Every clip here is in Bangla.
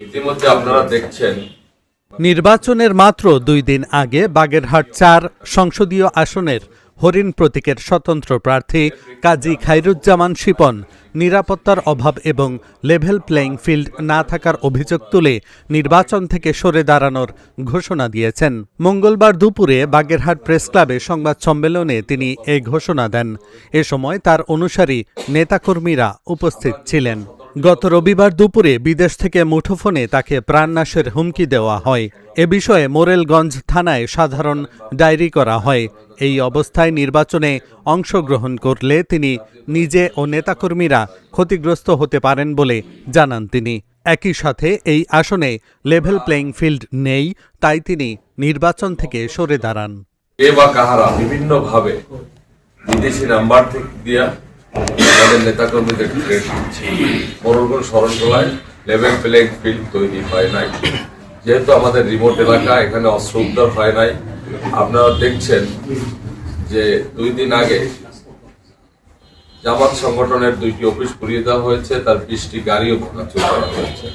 ইতিমধ্যে আপনারা দেখছেন। নির্বাচনের মাত্র দুই দিন আগে বাগেরহাট চার সংসদীয় আসনের হরিণ প্রতীকের স্বতন্ত্র প্রার্থী কাজী খাইরুজ্জামান শিপন নিরাপত্তার অভাব এবং লেভেল প্লেইং ফিল্ড না থাকার অভিযোগ তুলে নির্বাচন থেকে সরে দাঁড়ানোর ঘোষণা দিয়েছেন। মঙ্গলবার দুপুরে বাগেরহাট প্রেস ক্লাবে সংবাদ সম্মেলনে তিনি এই ঘোষণা দেন। এ সময় তার অনুসারী নেতাকর্মীরা উপস্থিত ছিলেন। গত রবিবার দুপুরে বিদেশ থেকে মুঠোফোনে তাকে প্রাণনাশের হুমকি দেওয়া হয়। এ বিষয়ে মোরেলগঞ্জ থানায় সাধারণ ডায়েরি করা হয়। এই অবস্থায় নির্বাচনে অংশগ্রহণ করলে তিনি নিজে ও নেতাকর্মীরা ক্ষতিগ্রস্ত হতে পারেন বলে জানান তিনি। একই সাথে এই আসনে লেভেল প্লেইং ফিল্ড নেই, তাই তিনি নির্বাচন থেকে সরে দাঁড়ান। কে বা কাহারা বিভিন্ন ভাবে বিদেশি নাম্বার থেকে দিয়া আমাদের নেতাকর্মীদের ট্রেড দিচ্ছে মোরলগঞ্জ শরণখোলায় লেভেল প্লেইং ফিল্ড তৈরি হয় নাই। যেহেতু আমাদের রিমোট এলাকা, এখানে অস্ত্র উদ্ধার হয় নাই। আপনারা দেখছেন যে দুই দিন আগে জামাত সংগঠনের দুইটি অফিস পুড়িয়ে দেওয়া হয়েছে, তার বিশটি গাড়িও ভাঙচুর করা হয়েছে।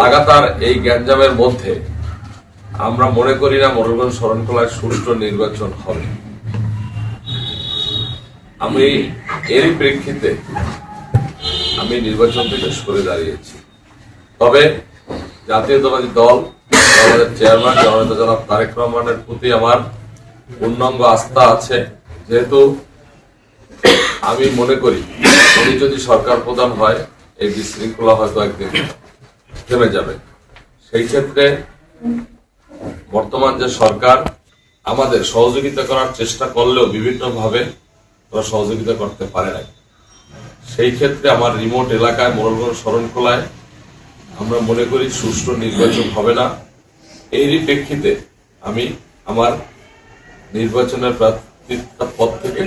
লাগাতার এই গ্যাঞ্জামের মধ্যে আমরা মনে করি না মোরলগঞ্জ শরণখোলায় সুষ্ঠু নির্বাচন হবে। আমি এরই প্রেক্ষিতে আমি নির্বাচন থেকে সরে দাঁড়িয়েছি। তবে জাতীয়তাবাদী দল আমাদের চেয়ারম্যান জনতা জনাব তারেক রহমানের প্রতি আমার পূর্ণাঙ্গ আস্থা আছে। যেহেতু আমি মনে করি, উনি যদি সরকার প্রধান হয়, এই বিশৃঙ্খলা হয়তো একদিন থেমে যাবে। সেই ক্ষেত্রে বর্তমান যে সরকার, আমাদের সহযোগিতা করার চেষ্টা করলেও বিভিন্ন ভাবে ওরা সহযোগিতা করতে পারে না সেই ক্ষেত্রে আমার রিমোট এলাকায় মোরলগঞ্জ শরণখোলায় আমরা মনে করি সুষ্ঠু নির্বাচন হবে না। এরই প্রেক্ষিতে আমি আমার নির্বাচনের প্রার্থী পদ থেকে